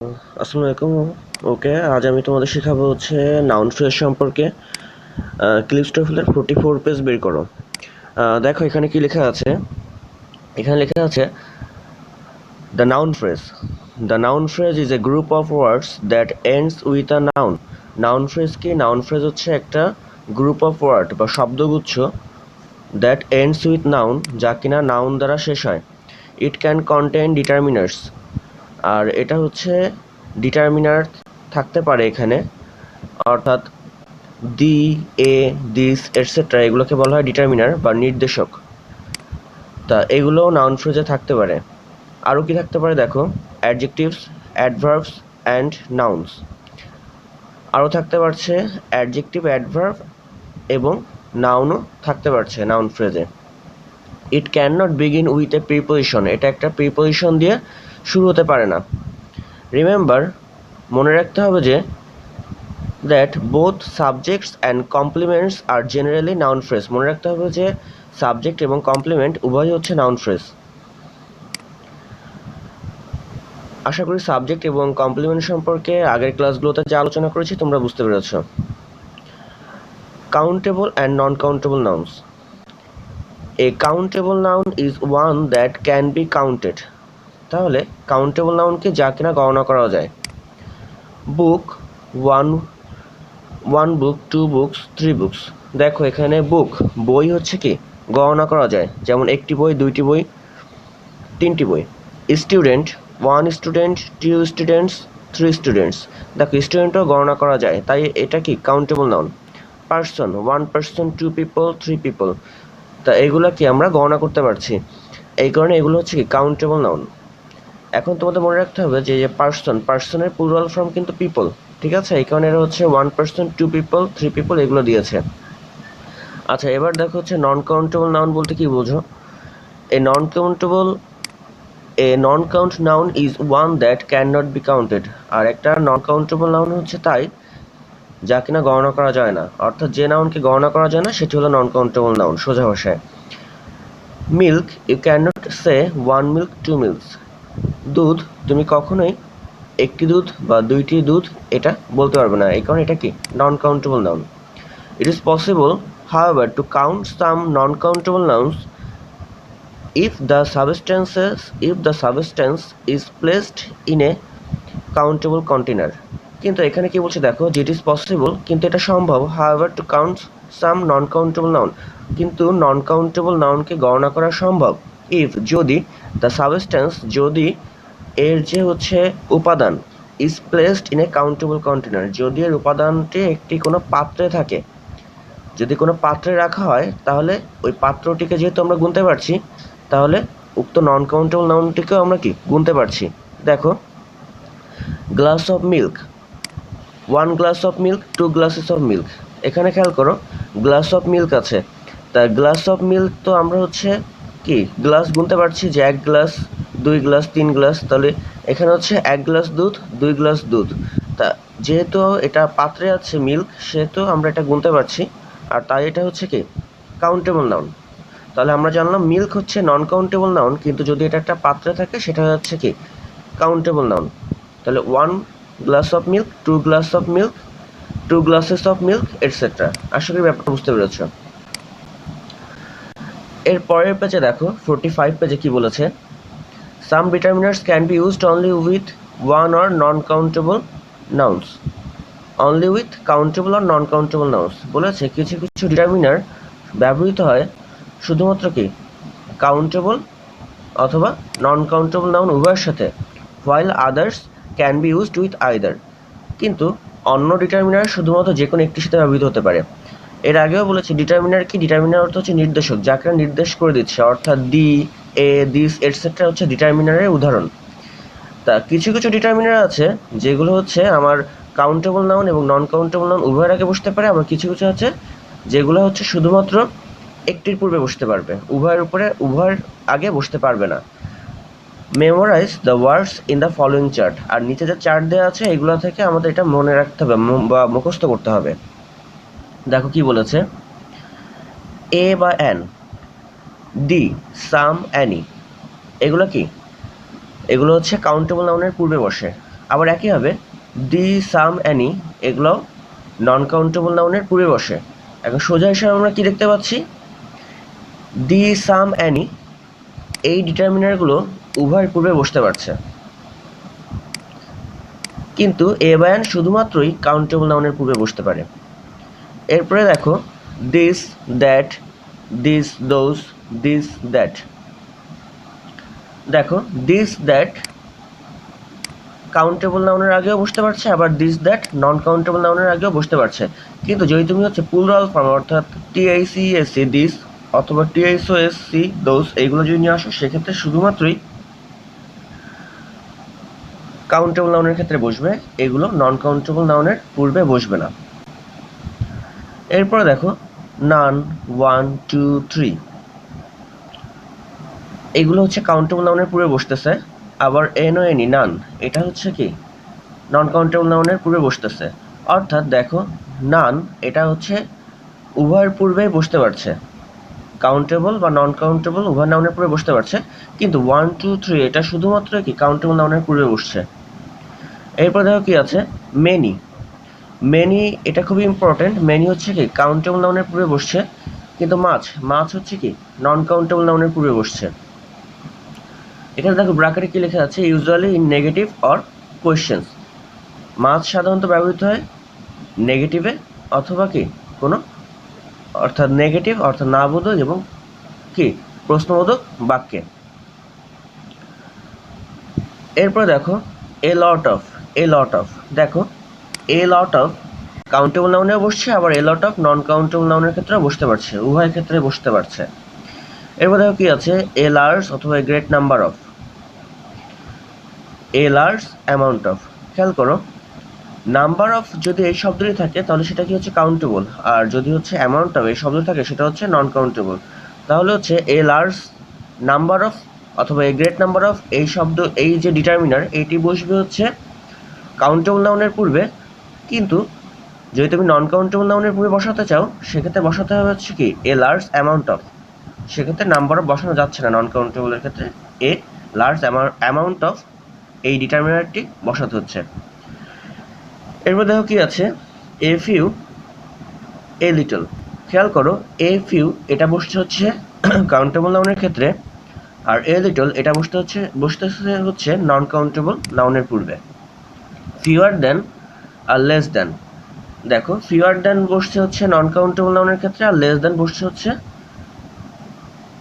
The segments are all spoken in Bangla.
আসসালামু আলাইকুম। ওকে, আজ আমি তোমাদের শেখাবো হচ্ছে নাউন ফ্রেজ সম্পর্কে ক্লিপস্টোফিলের ফোর্টি ফোর পেজ বের করো। দেখো এখানে কি লেখা আছে? এখানে লেখা আছে the noun phrase the noun phrase is a group of words that ends with a noun noun phrase কি? নাউন ফ্রেজ হচ্ছে একটা গ্রুপ অফ ওয়ার্ড বা শব্দগুচ্ছ দ্যাট এন্ডস উইথ নাউন যা কিনা নাউন দ্বারা শেষ হয়। ইট ক্যান কন্টেন ডিটারমিনার্স আর এটা হচ্ছে ডিটারমিনার থাকতে পারে এখানে। অর্থাৎ দি এ দিস এটসেট্রা এগুলোকে বলা হয় ডিটারমিনার বা নির্দেশক। তা এগুলোও নাউন ফ্রেজে থাকতে পারে। আরও কি থাকতে পারে দেখো? অ্যাডজেক্টিভস অ্যাডভার্বস অ্যান্ড নাউন্স আরও থাকতে পারছে অ্যাডজেক্টিভ অ্যাডভার্ব এবং নাউনও থাকতে পারছে noun ফ্রেজে it can not begin with a preposition এটা একটা প্রিপোজিশন দিয়ে শুরু হতে পারে না। রিমেম্বার মনে রাখতে হবে যে that both subjects and complements are generally noun phrase মনে রাখতে হবে যে সাবজেক্ট এবং কমপ্লিমেন্ট উভয়ই হচ্ছে নাউন ফ্রেজ আশা করি সাবজেক্ট এবং কমপ্লিমেন্ট সম্পর্কে আগের ক্লাসগুলোতে যা আলোচনা করেছি, তোমরা বুঝতে পেরেছ। Countable and non countable nouns a countable noun is one that can be counted তাহলে কাউন্টেবল নাউনকে যা কিনা গণনা করা যায়। Book one one book two books three books দেখো এখানে বুক বই হচ্ছে কি? গণনা করা যায়। যেমন একটি বই, দুইটি বই, তিনটি বই। Student one student two students three students দেখো স্টুডেন্টও গণনা করা যায়। তাই এটা কি? Countable noun person one person two people three people তা এগুলো কি আমরা গণনা করতে পারছি? এই কারণে এগুলো হচ্ছে কি? কাউন্টেবল নাউন এখন তোমাদের মনে রাখতে হবে যে পার্সন পার্সনের প্লুরাল ফর্ম কিন্তু পিপল ঠিক আছে? এই কারণে এরা হচ্ছে one person two people three people এগুলো দিয়েছে। আচ্ছা এবার দেখো হচ্ছে নন কাউন্টেবল নাউন বলতে কি বোঝো? A non countable a non count noun is one that can not be counted আর একটা নন কাউন্টেবল নাউন হচ্ছে তাই, যা কিনা গণনা করা যায় না। অর্থাৎ যে নাউনকে গণনা করা যায় না, সেটি হলো নন কাউন্টেবল নাউন সোজা ভাষায় milk you can not say one milk two milks দুধ, তুমি কখনোই একটি দুধ বা দুইটি দুধ এটা বলতে পারবে না। এই কারণে এটা কি? Non countable noun it is possible however, to count some non-countable nouns if the substances, if the substance is placed in a countable container. কিন্তু এখানে কি বলছে দেখো? যে ইট ইজ পসিবল কিন্তু এটা সম্ভব। However to count some non countable noun কিন্তু নন কাউন্টেবল নাউনকে গণনা করা সম্ভব ইফ যদি দ্য সাবস্টেন্স যদি এর যে হচ্ছে উপাদান is placed in a countable container যদি এর উপাদানটি একটি কোনো পাত্রে থাকে, যদি কোনো পাত্রে রাখা হয়, তাহলে ওই পাত্রটিকে যেহেতু আমরা গুনতে পারছি, তাহলে উক্ত নন কাউন্টেবল নাউনটিকেও আমরা কি গুনতে পারছি? দেখো glass of milk one glass of milk two glasses of milk এখানে খেয়াল করো গ্লাস অফ মিল্ক আছে। তা গ্লাস অফ মিল্ক তো আমরা হচ্ছে কি গ্লাস গুনতে পারছি যে এক গ্লাস দুই গ্লাস, তিন গ্লাস, তাহলে এখানে হচ্ছে এক গ্লাস দুধ, দুই গ্লাস দুধ। তা যেহেতু এটা পাত্রে আছে মিল্ক সেহেতু আমরা এটা গুনতে পারছি। আর তাই এটা হচ্ছে কি? কাউন্টেবল নাউন তাহলে আমরা জানলাম মিল্ক হচ্ছে নন কাউন্টেবল নাউন কিন্তু যদি এটা একটা পাত্রে থাকে, সেটা হচ্ছে কি? কাউন্টেবল নাউন তাহলে one glass of milk two glass of milk two glasses of milk etcetera আশা করি ব্যাপারটা বুঝতে পেরেছ। এর পরের পেজে দেখো ফোরটি ফাইভ পেজে কি বলেছে? Determiners can be used only with one or non countable nouns only with countable R non countable nouns বলেছে, কিছু কিছু ডিটারমিনার ব্যবহৃত হয় শুধুমাত্র কি? কাউন্টেবল অথবা নন কাউন্টেবল নাউন উভয়ের সাথে while others can be used with either কিন্তু অন্য ডিটারমিনার শুধুমাত্র যে কোনো একটির সাথে ব্যবহৃত হতে পারে। এর আগেও বলেছি ডিটারমিনার কি? ডিটারমিনার অর্থ হচ্ছে নির্দেশক, যাকে নির্দেশ করে দিচ্ছে, অর্থাৎ দি এ দিস এটসেট্রা হচ্ছে ডিটারমিনারের উদাহরণ। তা কিছু কিছু ডিটারমিনার আছে, যেগুলো হচ্ছে আমার কাউন্টেবল নাউন এবং নন কাউন্টেবল নাউন উভয়ের আগে বসতে পারে, আবার কিছু কিছু আছে যেগুলো হচ্ছে শুধুমাত্র একটির পূর্বে বসতে পারবে, উভয়ের উপরে, উভয়ের আগে বসতে পারবে না। Memorise the words in the following chart আর নিচে যে চার্ট দেওয়া আছে, এগুলো থেকে আমাদের এটা মনে রাখতে হবে বা মুখস্থ করতে হবে। দেখো কি বলেছে। এ বা অ্যান ডি সাম অ্যানি এগুলো কি? এগুলো হচ্ছে কাউন্টেবল নাউনের পূর্বে বসে। আবার একইভাবে দি সাম অ্যানি এগুলো নন কাউন্টেবল নাউনের পূর্বে বসে। এখন সোজা হিসাবে আমরা কি দেখতে পাচ্ছি? দি সাম অ্যানি এই ডিটারমিনারগুলো উভয়ের পূর্বে বসতে পারছে। কিন্তু এ বায়ান শুধুমাত্রই কাউন্টেবল নাউনের পূর্বে বসতে পারে। এরপরে দেখো this that this those this that দেখো দিস দ্যাট কাউন্টেবল নাউনের আগেও বসতে পারছে, আবার দিস দ্যাট নন কাউন্টেবল নাউনের আগেও বসতে পারছে। কিন্তু যদি তুমি হচ্ছে পুলরাল ফর্ম অর্থাৎ টিআইসি এসসি দিস অথবা টিআইসও এসসি দোজ এইগুলো যদি নিয়ে আসো, সেক্ষেত্রে শুধুমাত্রই কাউন্টেবল নাউনের ক্ষেত্রে বসবে, এগুলো নন কাউন্টেবল নাউনের পূর্বে বসবে না। এরপরে দেখো নান ওয়ান টু থ্রি এগুলো হচ্ছে কাউন্টেবল নাউনের পূর্বে বসতেছে, আবার এন ও এনি নান এটা হচ্ছে কি? নন কাউন্টেবল নাউনের পূর্বে বসতেছে। অর্থাৎ দেখো নান এটা হচ্ছে উভয়ের পূর্বেই বসতে পারছে। কাউন্টেবল বা নন কাউন্টেবল উভয় নাউনের পূর্বে বসতে পারছে, কিন্তু ওয়ান টু থ্রি এটা শুধুমাত্র কি? কাউন্টেবল নাউনের পূর্বে বসছে। এরপর দেখো কি আছে? মেনি মেনি এটা খুবই ইম্পর্টেন্ট মেনি হচ্ছে কি? কাউন্টেবল নাউনের পূর্বে বসছে, কিন্তু মাছ মাছ হচ্ছে কি? নন কাউন্টেবল নাউনের পূর্বে বসছে। এখানে দেখো ব্রাকেটে কি লেখা আছে usually in negative or questions much সাধারণত ব্যবহৃত হয় নেগেটিভে অথবা কি? কোনো? অর্থাৎ নেগেটিভ অর্থাৎ না বোধক এবং কি? প্রশ্নবোধক বাক্যে। এরপর দেখো a lot of a lot of দেখো এ লট অফ কাউন্টেবল নাউনেও বসছে, আবার a lot of non countable নাউনের ক্ষেত্রেও বসতে পারছে, উভয় ক্ষেত্রে বসতে পারছে। এরপর দেখো কি আছে এ লার্জ অথবা great number of a large amount of খেয়াল করো নাম্বার অফ যদি এই শব্দটি থাকে, তাহলে সেটা কি হচ্ছে কাউন্টেবল আর যদি হচ্ছে অ্যামাউন্ট অফ এই শব্দ থাকে, সেটা হচ্ছে নন কাউন্টেবল তাহলে হচ্ছে এ লার্জ নাম্বার অফ অথবা এ গ্রেট নাম্বার অফ এই শব্দ, এই যে ডিটারমিনার এটি বসবে হচ্ছে কাউন্টেবল নাউনের পূর্বে। কিন্তু যদি তুমি নন কাউন্টেবল নাউনের পূর্বে বসাতে চাও, সেক্ষেত্রে বসাতে হবে হচ্ছে কি এ লার্জ অ্যামাউন্ট অফ সেক্ষেত্রে নাম্বার অফ বসানো যাচ্ছে না নন কাউন্টেবলের ক্ষেত্রে। এ লার্জ অ্যামাউন্ট অফ এই ডিটারমিনারটি বসাতে হচ্ছে। এরপর দেখো কি আছে? এ ফিউ এ লিটল খেয়াল করো এ ফিউ এটা বসতে হচ্ছে কাউন্টেবল নাউনের ক্ষেত্রে, আর এ লিটল এটা বসতে হচ্ছে বসতে হচ্ছে নন কাউন্টেবল নাউনের পূর্বে। ফিওয়ার দেন আর লেস দেন দেখো ফিওয়ার দেন বসছে হচ্ছে নন কাউন্টেবল নাউনের ক্ষেত্রে, আর লেস দেন বসছে হচ্ছে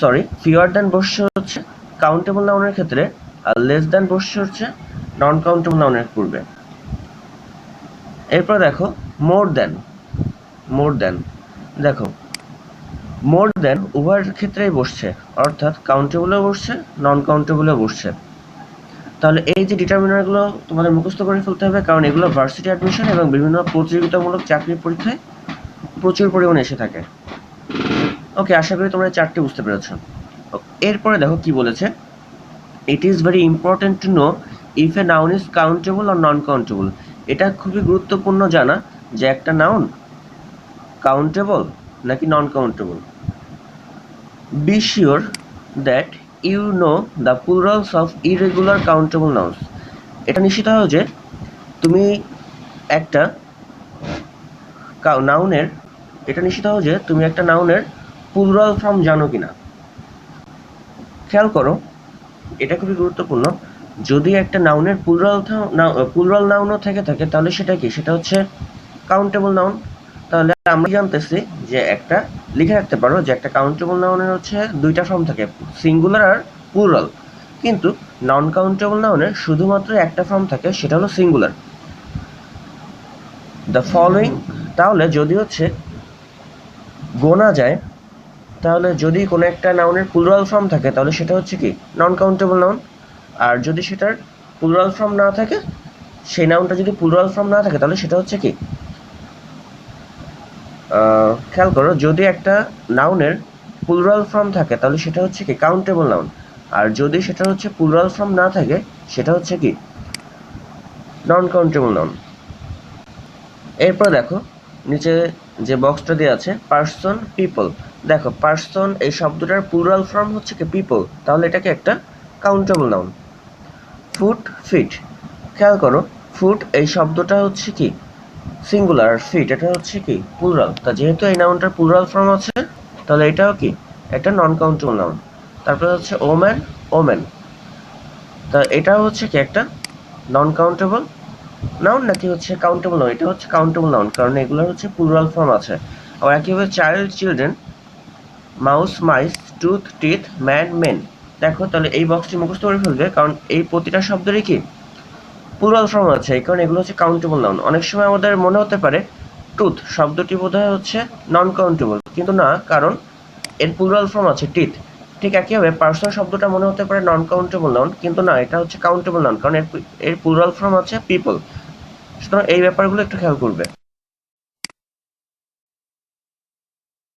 সরি ফিওয়ার দেন বসছে হচ্ছে কাউন্টেবল নাউনের ক্ষেত্রে। আর লেস দেন বসছে হচ্ছে নন কাউন্টেবল নাউনের পূর্বে। এরপর দেখো মোর দেন মোর দেন দেখো মোর দেন উভয়ের ক্ষেত্রেই বসছে, অর্থাৎ কাউন্টেবলেও বসছে নন কাউন্টেবলেও বসছে। তাহলে এই যে ডিটারমিনারগুলো তোমাদের মুখস্থ করে ফেলতে হবে, কারণ এগুলো ভার্সিটি অ্যাডমিশন এবং বিভিন্ন প্রতিযোগিতামূলক চাকরির পরীক্ষায় প্রচুর পরিমাণে এসে থাকে। ওকে আশা করি তোমরা চারটি বুঝতে পেরেছ। এরপরে দেখো কি বলেছে। It is very important to know if a noun is countable R non countable এটা খুবই গুরুত্বপূর্ণ জানা যে একটা নাউন কাউন্টেবল নাকি non countable be sure that you know the plurals of irregular countable nouns এটা নিশ্চিত হও যে তুমি একটা নাউনের এটা নিশ্চিত হও যে তুমি একটা নাউনের প্লুরাল ফর্ম জানো কিনা। খেয়াল করো এটা খুবই গুরুত্বপূর্ণ। যদি একটা নাউনের প্লুরাল প্লুরাল নাউনও থেকে থাকে, তাহলে সেটা কি? সেটা হচ্ছে কাউন্টেবল নাউন তাহলে আমরা জানতেছি যে একটা, লিখে রাখতে পারো যে একটা কাউন্টেবল নাউনের হচ্ছে দুইটা ফর্ম থাকে সিঙ্গুলার আর প্লুরাল কিন্তু নন কাউন্টেবল নাউনের শুধুমাত্র একটা ফর্ম থাকে, সেটা হলো সিঙ্গুলার দ্য ফলোয়িং তাহলে যদি হচ্ছে গোনা যায় তাহলে যদি কোনো একটা নাউনের প্লুরাল ফর্ম থাকে, তাহলে সেটা হচ্ছে কি? নন কাউন্টেবল নাউন আর যদি সেটার প্লুরাল ফর্ম না থাকে, সেই নাউনটা যদি প্লুরাল ফর্ম না থাকে, তাহলে সেটা হচ্ছে কি? খেয়াল করো, যদি একটা নাউনের প্লুরাল ফর্ম থাকে, তাহলে সেটা হচ্ছে কি? কাউন্টেবল নাউন আর যদি সেটা হচ্ছে প্লুরাল ফর্ম না থাকে, সেটা হচ্ছে কি? নন কাউন্টেবল নাউন এরপর দেখো নিচে যে বক্সটা দেওয়া আছে পার্সন পিপল দেখো পার্সন এই শব্দটার প্লুরাল ফর্ম হচ্ছে কি পিপল তাহলে এটাকে একটা কাউন্টেবল নাউন ফুট ফিট খেয়াল করো ফুট এই শব্দটা হচ্ছে কি? সিঙ্গুলার ফিট এটা হচ্ছে কি? প্লুরাল তা যেহেতু এই নাউনটার প্লুরাল ফর্ম আছে, তাহলে এটাও কি? একটা নন কাউন্টেবল নাউন তারপরে হচ্ছে ওম্যান ওমেন তা এটাও হচ্ছে কি একটা নন কাউন্টেবল নাউন নাকি হচ্ছে কাউন্টেবল নাউন এটা হচ্ছে কাউন্টেবল নাউন কারণ এগুলোর হচ্ছে প্লুরাল ফর্ম আছে। আবার একইভাবে child children mouse mice tooth teeth man men দেখো, তাহলে এই বক্সটি মুখস্থ করে ফেলবে, কারণ এই প্রতিটা শব্দেরই কি? প্লুরাল ফর্ম আছে, এই কারণে এগুলো হচ্ছে কাউন্টেবল নাউন অনেক সময় আমাদের মনে হতে পারে টুথ শব্দটি বোধহয় হচ্ছে নন কাউন্টেবল কিন্তু না, কারণ এর প্লুরাল ফর্ম আছে টিথ ঠিক একই হবে পার্সোনাল শব্দটা মনে হতে পারে নন কাউন্টেবল নাউন কিন্তু না, এটা হচ্ছে কাউন্টেবল নাউন কারণ এর এর প্লুরাল ফর্ম আছে পিপল সুতরাং এই ব্যাপারগুলো একটু খেয়াল করবে।